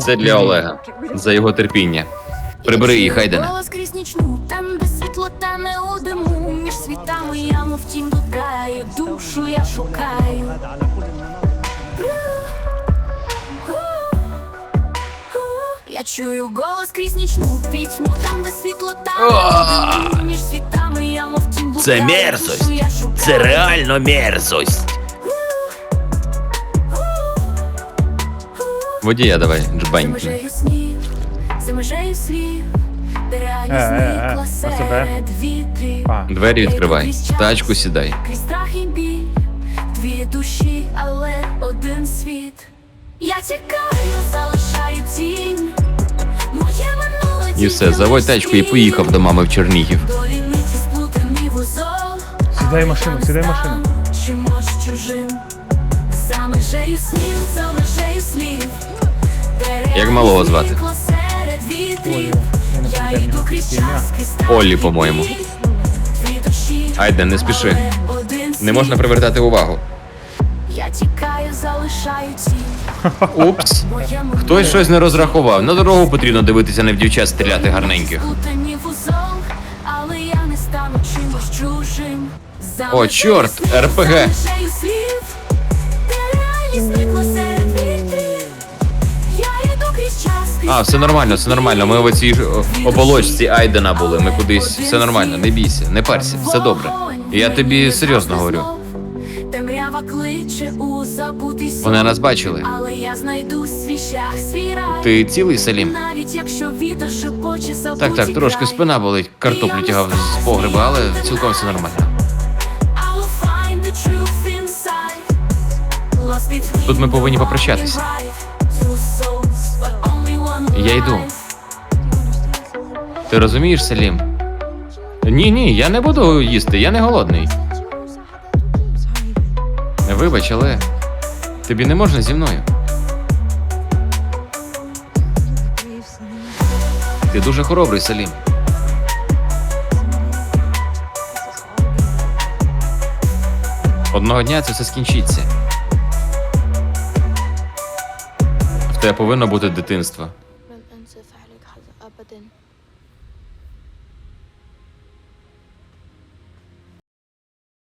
Це для Олега. За його терпіння. Прибери їх, Хайдене. Голос крізь нічну, там де світло та не у диму Між світами я мов тінь блукаю, душу я шукаю Я чую голос крізь нічну пітьму, там де світло та не у диму Між світами я мов блукаю, Це мерзость. душу я шукаю. Це реально мерзость. Водія давай, За джбанькни. межею снів, слів, де реальність Е, е, е, зникла серед вітрів. А. Двері відкривай. В Тачку сідай. Крізь страх і біль, дві душі, але один світ. Я тікаю, залишаю тінь. Моє минуле І все, заводь тачку і поїхав до мами в Чернігів. Вузол. Сідай в машину, сідай в машину. Чимось чужим. За межею снів, за крізь страх Оллі, і по-моєму. Айден, не спіши. Не можна привертати увагу. Я тікаю, залишаю тінь. Упс. Хтось щось не розрахував. На дорогу потрібно дивитися, не в дівчат стріляти гарненьких. О, чорт, РПГ. А, все нормально, все нормально. Ми в цій оболочці Айдена були. Ми кудись. Все нормально, не бійся, не парся, все добре. Я тобі серйозно говорю. Темрява кличе у забутий. Вони нас бачили. Але я знайду свій шлях. Ти цілий Салім? Навіть якщо вітер шепоче Так, так, трошки спина болить, картоплю тягав з погреба, але цілком все нормально. Тут ми повинні the Я йду. Ти розумієш, Салім? Ні, ні, я не буду їсти, я не голодний. Вибач, але тобі не можна зі мною. Ти дуже хоробрий, Салім. Одного дня це все скінчиться. В тебе повинно бути дитинство. then